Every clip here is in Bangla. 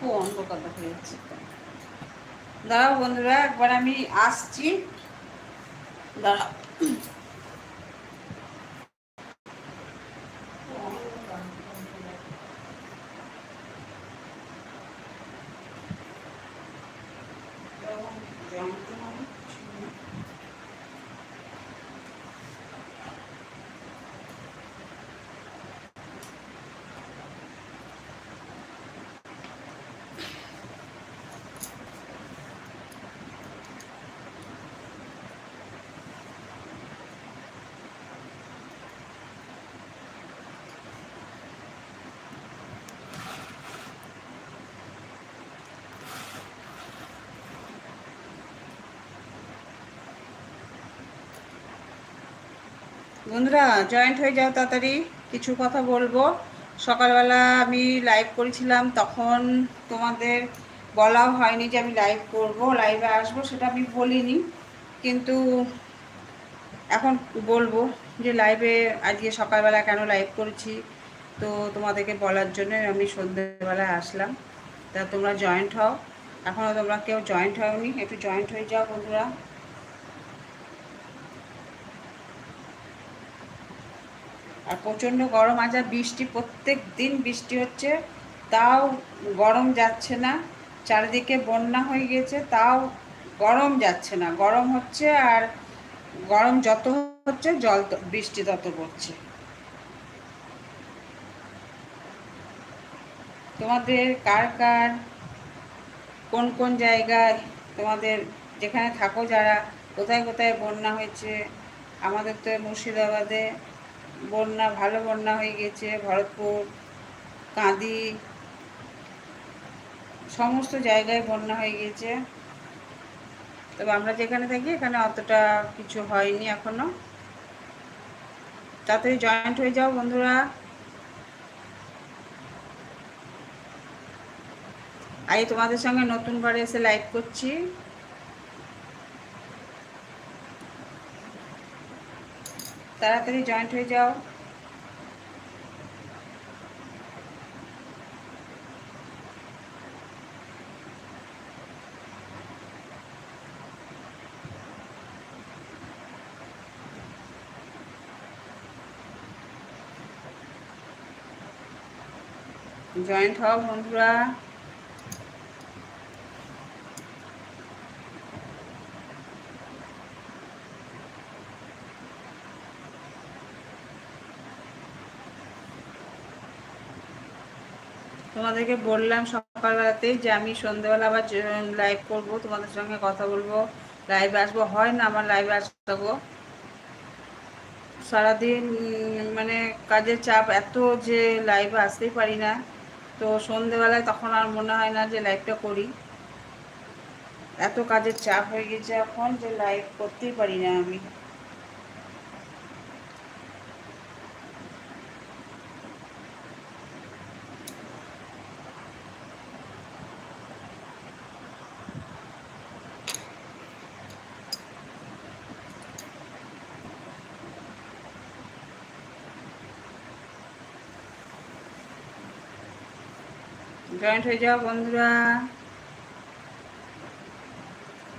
কোন অন্ধকার দেখা যাচ্ছে। দাঁড়াও বন্ধুরা একবার আমি আসছি। দাঁড়াও। বন্ধুরা জয়েন্ট হয়ে যাও তাড়াতাড়ি। কিছু কথা বলব। সকালবেলা আমি লাইভ করেছিলাম, তখন তোমাদের বলাও হয়নি যে আমি লাইভ করব লাইভে আসব সেটা আমি বলিনি। কিন্তু এখন বলব যে লাইভে আজকে সকালবেলা কেন লাইভ করেছি, তো তোমাদেরকে বলার জন্য আমি সন্ধ্যেবেলায় আসলাম। তা তোমরা জয়েন্ট হও। এখনও তোমরা কেউ জয়েন্ট হওনি একটু জয়েন্ট হয়ে যাও বন্ধুরা। আর প্রচণ্ড গরম, আজ আর বৃষ্টি, প্রত্যেক দিন বৃষ্টি হচ্ছে। তাও গরম যাচ্ছে না, চারিদিকে বন্যা হয়ে গেছে, তাও গরম যাচ্ছে না। গরম হচ্ছে আর গরম যত হচ্ছে, জল বৃষ্টি তত পড়ছে। তোমাদের কার কার, কোন কোন জায়গায় তোমাদের যেখানে থাকো যারা, কোথায় কোথায় বন্যা হয়েছে? আমাদের তো মুর্শিদাবাদে বন্যা, ভালো বন্যা হয়ে গেছে, ভরতপুর, কাঁদি, সমস্ত জায়গায় বন্যা হয়ে গেছে। তবে আমরা যেখানে থাকি, এখানে অতটা কিছু হয়নি এখনও। তাড়াতাড়ি জয়েন্ট হয়ে যাও বন্ধুরা। আই তোমাদের সঙ্গে নতুন ঘরে এসে লাইভ করছি। তাড়াতাড়ি জয়েন্ট হয়ে যাও। জয়েন্ট হও বন্ধুরা। তোমাদেরকে বললাম সকালবেলাতেই যে আমি সন্ধ্যেবেলা আবার লাইভ করব, তোমাদের সঙ্গে কথা বলব। লাইভে আসব, হয় না আমার লাইভে আসব সারাদিন মানে কাজের চাপ এত যে লাইভে আসতেই পারি না। তো সন্ধেবেলায় তখন আর মনে হয় না যে লাইভটা করি। এত কাজের চাপ হয়ে গেছে এখন যে লাইভ করতেই পারি না আমি। জয়েন্ট হয়ে যাও বন্ধুরা।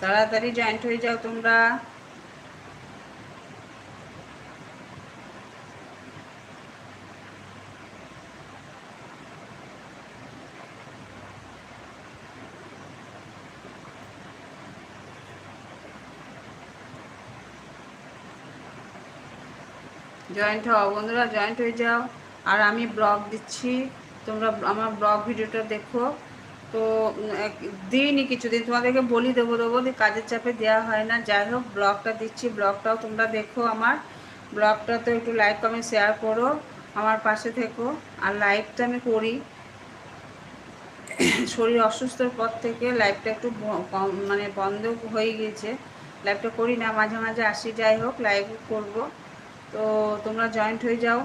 তাড়াতাড়ি জয়েন্ট হয়ে যাও তোমরা। জয়েন্ট হও বন্ধুরা জয়েন্ট হয়ে যাও। আর আমি ব্লগ দিচ্ছি। তোমরা আমার ব্লগ ভিডিওটা দেখো। তো দিইনি কিছুদিন। তোমাদেরকে বলি, দেবো দেবো কাজের চাপে দেওয়া হয় না। যাই হোক, ব্লগটা দিচ্ছি। ব্লগটাও তোমরা দেখো আমার। ব্লগটা তো একটু লাইক কমেন্ট শেয়ার করো। আমার পাশে থেকো। আর লাইভটা আমি করি। শরীর অসুস্থর পর থেকে লাইভটা একটু মানে বন্ধ হয়ে গিয়েছে। লাইভটা করি না, মাঝে মাঝে আসি। যাই হোক লাইভ করব। তো, তোমরা জয়েন্ট হয়ে যাও।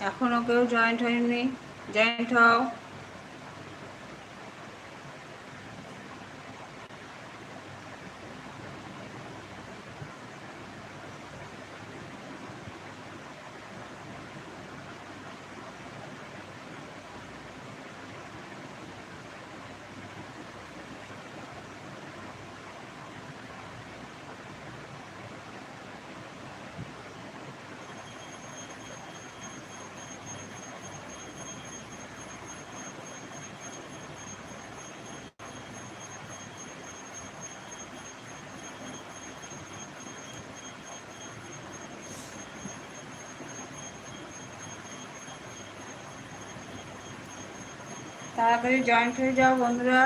এখনও কেউ জয়েন্ট হয়নি জয়েন্ট হও। তাড়াতাড়ি জয়েন্ট হয়ে যাও বন্ধুরা।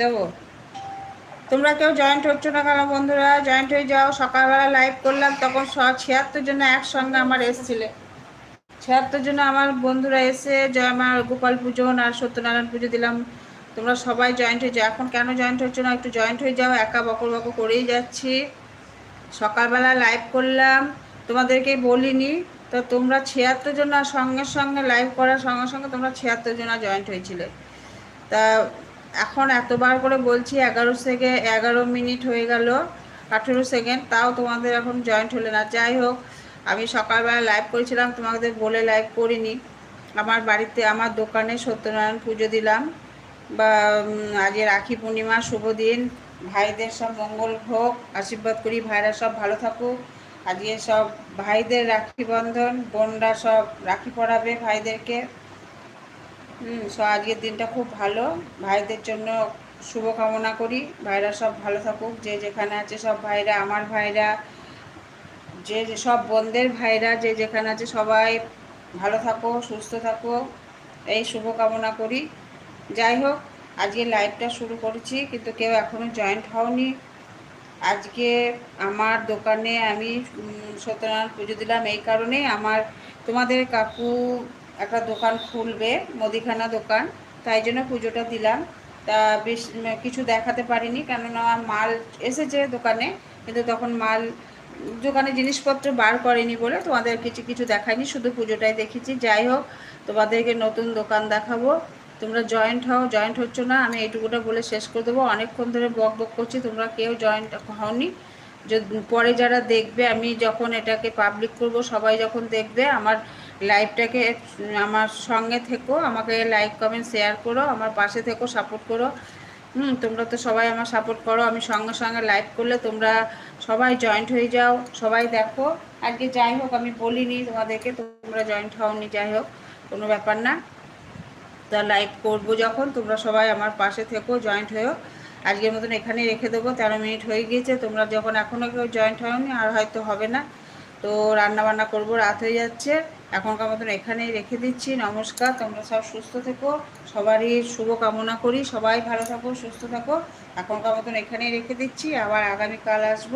দেবো। তোমরা কেউ জয়েন্ট হচ্ছ না কেন বন্ধুরা? জয়েন্ট হয়ে যাও, সকালবেলা লাইভ করলাম, তখন ছিয়াত্তর জন্য একসঙ্গে আমার এসছিলে। ছিয়াত্তর জন্য আমার বন্ধুরা এসে জয় মা গোপাল পুজো আর সত্যনারায়ণ পুজো দিলাম। তোমরা সবাই জয়েন্ট হয়ে যাও। এখন কেন জয়েন্ট হচ্ছ না? একটু জয়েন্ট হয়ে যাও, একা বকর বকর করেই যাচ্ছি। সকালবেলা লাইভ করলাম। তোমাদেরকে বলিনি, তো তোমরা ছিয়াত্তর জন সঙ্গে সঙ্গে লাইভ করার সঙ্গে সঙ্গে তোমরা ছিয়াত্তর জন জয়েন্ট হয়েছিলে। তা এখন এতবার করে বলছি, এগারো সেকেন্ড এগারো মিনিট হয়ে গেল, আঠেরো সেকেন্ড, তাও তোমাদের এখন জয়েন্ট হলে না। যাই হোক, আমি সকালবেলা লাইভ করেছিলাম, তোমাদের বলে লাইভ করিনি। আমার বাড়িতে, আমার দোকানে সত্যনারায়ণ পুজো দিলাম। বা আজকে রাখি পূর্ণিমা, শুভ দিন। ভাইদের সব মঙ্গল হোক, আশীর্বাদ করি, ভাইরা সব ভালো থাকুক। আজকে সব ভাইদের রাখি বন্ধন, বোনরা সব রাখি পরাবে ভাইদেরকে। হুম সো আজকের দিনটা খুব ভালো। ভাইদের জন্য শুভ কামনা করি। ভাইরা সব ভালো থাকুক। যে যেখানে আছে সব ভাইরা, আমার ভাইরা, যে সব বোনদের ভাইরা, যে যেখানে আছে সবাই ভালো থাকো, সুস্থ থাকো। এই শুভ কামনা করি। যাই হোক, আজকে লাইভটা শুরু করেছি, কিন্তু কেউ এখনও জয়েন্ট হওনি। আজকে আমার দোকানে আমি সত্যনারায়ণ পুজো দিলাম এই কারণে। আমার তোমাদের কাকু একটা দোকান খুলবে, মুদিখানা দোকান। তাই জন্য পুজোটা দিলাম। তা বেশ কিছু দেখাতে পারিনি, কেননা মাল এসেছে দোকানে, কিন্তু তখন মাল, দোকানে জিনিসপত্র বার করেনি বলে তোমাদের কিছু কিছু দেখায়নি শুধু পুজোটাই দেখেছি। যাই হোক, তোমাদেরকে নতুন দোকান দেখাবো। তোমরা জয়েন্ট হও, জয়েন্ট হচ্ছ না, আমি এইটুকুটা বলে শেষ করে দেবো। অনেকক্ষণ ধরে বক বক করছি, তোমরা কেউ জয়েন্ট হওনি। পরে যারা দেখবে, আমি যখন এটাকে পাবলিক করব, সবাই যখন দেখবে, আমার লাইভটাকে আমার সঙ্গে থেকো, আমাকে লাইক কমেন্ট শেয়ার করো, আমার পাশে থেকো সাপোর্ট করো। হুম, তোমরা তো সবাই আমার সাপোর্ট করো, আমি সঙ্গে সঙ্গে লাইভ করলে তোমরা সবাই জয়েন্ট হয়ে যাও, সবাই দেখো। আজকে যাই হোক, আমি বলিনি তোমাদেরকে, তোমরা জয়েন্ট হওনি, যাই হোক, কোনো ব্যাপার না। তা লাইভ করব যখন, তোমরা সবাই আমার পাশে থেকো জয়েন্ট হয়েও। আজকের মতন এখানে রেখে দেবো। তেরো মিনিট হয়ে গিয়েছে। তোমরা যখন এখনও কেউ জয়েন্ট হওনি, আর হয়তো হবে না। তো রান্না বান্না করব, রাত হয়ে যাচ্ছে। এখনকার মতন এখানেই রেখে দিচ্ছি। নমস্কার। তোমরা সব সুস্থ থেকো। সবারই শুভ কামনা করি। সবাই ভালো থাকো, সুস্থ থাকো। এখনকার মতন এখানেই রেখে দিচ্ছি। আবার আগামীকাল আসব।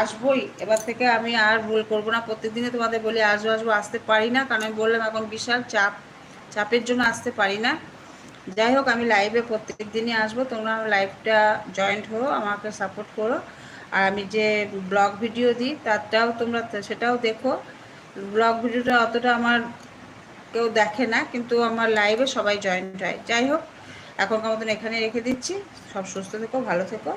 আসবোই। এবার থেকে আমি আর ভুল করব না। প্রত্যেকদিনে তোমাদের বলি, আসব আসব, আসতে পারি না। কারণ আমি বললাম, এখন বিশাল চাপ। চাপের জন্য আসতে পারি না। যাই হোক, আমি লাইভে প্রত্যেক দিনই আসব। তোমরা আমার লাইভটা জয়েন্ট হো আমাকে সাপোর্ট করো। আর আমি যে ব্লগ ভিডিও দিই, তারটাও তোমরা সেটাও দেখো। ব্লগ ভিডিওটা অতটা আমার কেউ দেখে না, কিন্তু আমার লাইভে সবাই জয়েন্ট হয়। যাই হোক, এখনকার মতন এখানে রেখে দিচ্ছি। সব সুস্থ থেকো, ভালো থেকো।